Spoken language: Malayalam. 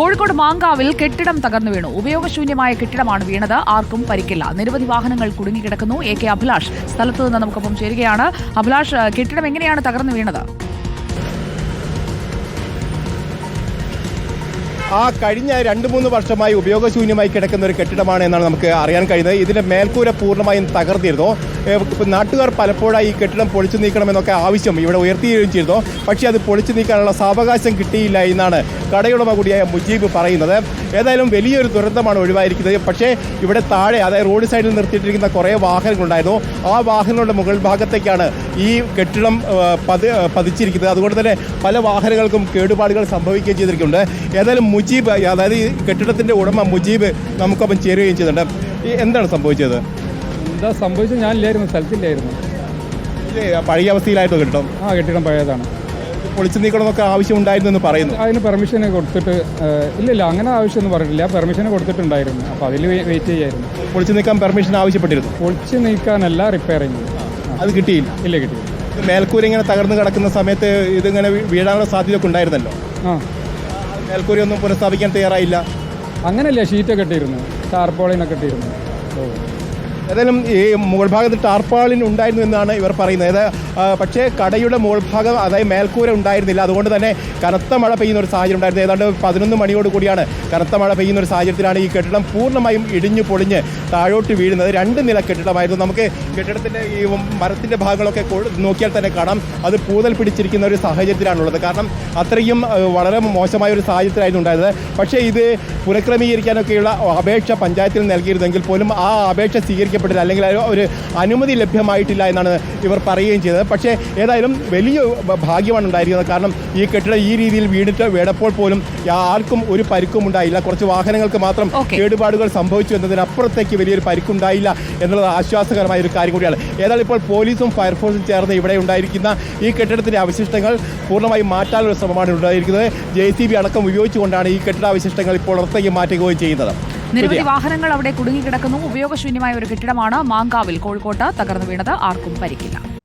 കോഴിക്കോട് മാങ്കാവിൽ കെട്ടിടം തകർന്നു വീണു. ഉപയോഗശൂന്യമായ കെട്ടിടമാണ് വീണത്. ആർക്കും പരിക്കില്ല. നിരവധി വാഹനങ്ങൾ കുടുങ്ങിക്കിടക്കുന്നു. എ കെ അഭിലാഷ് സ്ഥലത്തു നിന്ന് നമുക്കൊപ്പം ചേരുകയാണ്. അഭിലാഷ് കെട്ടിടം എങ്ങനെയാണ് തകർന്നു വീണത്? ആ കഴിഞ്ഞ രണ്ട് മൂന്ന് വർഷമായി ഉപയോഗശൂന്യമായി കിടക്കുന്ന ഒരു കെട്ടിടമാണ് എന്നാണ് നമുക്ക് അറിയാൻ കഴിയുന്നത്. ഇതിന്റെ മേൽക്കൂര പൂർണമായും തകർത്തിരുന്നു നാട്ടുകാർ പലപ്പോഴായി ഈ കെട്ടിടം പൊളിച്ചു നീക്കണമെന്നൊക്കെ ആവശ്യം ഇവിടെ ഉയർത്തിയിരിക്കുകയും ചെയ്തിരുന്നു. പക്ഷേ അത് പൊളിച്ചു നീക്കാനുള്ള സാവകാശം കിട്ടിയില്ല എന്നാണ് കടയുടമ കൂടിയായ മുജീബ് പറയുന്നത്. ഏതായാലും വലിയൊരു ദുരന്തമാണ് ഒഴിവായിരിക്കുന്നത്. പക്ഷേ ഇവിടെ താഴെ അതായത് റോഡ് സൈഡിൽ നിർത്തിയിട്ടിരിക്കുന്ന കുറേ വാഹനങ്ങളുണ്ടായിരുന്നു. ആ വാഹനങ്ങളുടെ മുകൾ ഭാഗത്തേക്കാണ് ഈ കെട്ടിടം പതി പതിച്ചിരിക്കുന്നത്. അതുകൊണ്ട് തന്നെ പല വാഹനങ്ങൾക്കും കേടുപാടുകൾ സംഭവിക്കുകയും ചെയ്തിരിക്കുന്നുണ്ട്. ഏതായാലും മുജീബ് അതായത് ഈ കെട്ടിടത്തിന്റെ ഉടമ മുജീബ് നമുക്കൊപ്പം ചേരുകയും ചെയ്തിട്ടുണ്ട്. ഈ എന്താണ് സംഭവിച്ചത്? എന്താ സംഭവിച്ചത് ഞാനില്ലായിരുന്നു സ്ഥലത്തില്ലായിരുന്നു. പഴയ അവസ്ഥയിലായിട്ട് കെട്ടിടം? ആ കെട്ടിടം പഴയതാണ്. പൊളിച്ചു നീക്കണമെന്നൊക്കെ ആവശ്യമുണ്ടായിരുന്നു എന്ന് പറയുന്നു. അതിന് പെർമിഷൻ കൊടുത്തിട്ട് ഇല്ലില്ല അങ്ങനെ ആവശ്യമൊന്നും പറഞ്ഞില്ല പെർമിഷൻ കൊടുത്തിട്ടുണ്ടായിരുന്നു. അപ്പോൾ അതിൽ വെയിറ്റ് ചെയ്യായിരുന്നു. പൊളിച്ചു നീക്കാൻ പെർമിഷൻ ആവശ്യപ്പെട്ടിരുന്നു? പൊളിച്ചു നീക്കാനല്ല റിപ്പയറിങ് അത് കിട്ടിയില്ല? ഇല്ല കിട്ടിയില്ല. മേൽക്കൂര ഇങ്ങനെ തകർന്ന് കിടക്കുന്ന സമയത്ത് ഇതിങ്ങനെ വീഴാനുള്ള സാധ്യതയൊക്കെ ഉണ്ടായിരുന്നല്ലോ? ആ. മേൽക്കൂരയൊന്നും പുനഃസ്ഥാപിക്കാൻ തയ്യാറായില്ല. അങ്ങനെയല്ല ഷീറ്റൊക്കെ ഇട്ടിരുന്നു ടാർപോളിനൊക്കെ ഇട്ടിരുന്നു ഓ. ഏതായാലും ഈ മുകൾ ഭാഗത്ത് ടാർപ്പാളിൻ ഉണ്ടായിരുന്നു എന്നാണ് ഇവർ പറയുന്നത്. പക്ഷേ കടയുടെ മുകൾ ഭാഗം അതായത് മേൽക്കൂര ഉണ്ടായിരുന്നില്ല. അതുകൊണ്ട് തന്നെ കനത്ത മഴ പെയ്യുന്ന ഒരു സാഹചര്യം ഉണ്ടായിരുന്നു. ഏതാണ്ട് പതിനൊന്ന് മണിയോട് കൂടിയാണ് കനത്ത മഴ പെയ്യുന്ന ഒരു സാഹചര്യത്തിലാണ് ഈ കെട്ടിടം പൂർണമായും ഇടിഞ്ഞു പൊളിഞ്ഞ് താഴോട്ട് വീഴുന്നത്. രണ്ട് നില കെട്ടിടമായിരുന്നു. നമുക്ക് കെട്ടിടത്തിന്റെ ഈ മരത്തിന്റെ ഭാഗങ്ങളൊക്കെ നോക്കിയാൽ തന്നെ കാണാം. അത് പൂതൽ പിടിച്ചിരിക്കുന്ന ഒരു സാഹചര്യത്തിലാണുള്ളത്. കാരണം അത്രയും വളരെ മോശമായ ഒരു സാഹചര്യത്തിലായിരുന്നു ഉണ്ടായത്. പക്ഷേ ഇത് പുനഃക്രമീകരിക്കാനൊക്കെയുള്ള അപേക്ഷ പഞ്ചായത്തിൽ നൽകിയിരുന്നെങ്കിൽ പോലും ആ അപേക്ഷ സ്വീകരിക്കപ്പെട്ടില്ല അല്ലെങ്കിൽ ഒരു അനുമതി ലഭ്യമായിട്ടില്ല എന്നാണ് ഇവർ പറയുകയും ചെയ്തത്. പക്ഷേ ഏതായാലും വലിയ ഭാഗ്യമാണ് ഉണ്ടായിരിക്കുന്നത്. കാരണം ഈ കെട്ടിടം ഈ രീതിയിൽ വീണിട്ട് വീണപ്പോൾ പോലും ആർക്കും ഒരു പരിക്കും ഉണ്ടായില്ല. കുറച്ച് വാഹനങ്ങൾക്ക് മാത്രം കേടുപാടുകൾ സംഭവിച്ചു എന്നതിനപ്പുറത്തേക്ക് വലിയൊരു പരിക്കുണ്ടായില്ല എന്നുള്ളത് ആശ്വാസകരമായ ഒരു കാര്യം കൂടിയാണ്. ഏതായാലും ഇപ്പോൾ പോലീസും ഫയർഫോഴ്സും ചേർന്ന് ഇവിടെ ഉണ്ടായിരിക്കുന്ന ഈ കെട്ടിടത്തിന്റെ അവശിഷ്ടങ്ങൾ പൂർണമായും മാറ്റാനുള്ള ശ്രമമാണ് ഉണ്ടായിരിക്കുന്നത്. ജെ സി ബി അടക്കം ഉപയോഗിച്ചുകൊണ്ടാണ് ഈ കെട്ടിടാവശിഷ്ടങ്ങൾ ഇപ്പോൾ പുറത്തേക്ക് മാറ്റുകയും ചെയ്യുന്നത്. നിരവധി വാഹനങ്ങൾ അവിടെ കുടുങ്ങിക്കിടക്കുന്നു. ഉപയോഗശൂന്യമായ ഒരു കെട്ടിടമാണ് മാങ്കാവിൽ. കോഴിക്കോട്ട് തകർന്നു വീണത്. ആർക്കും പരിക്കില്ല.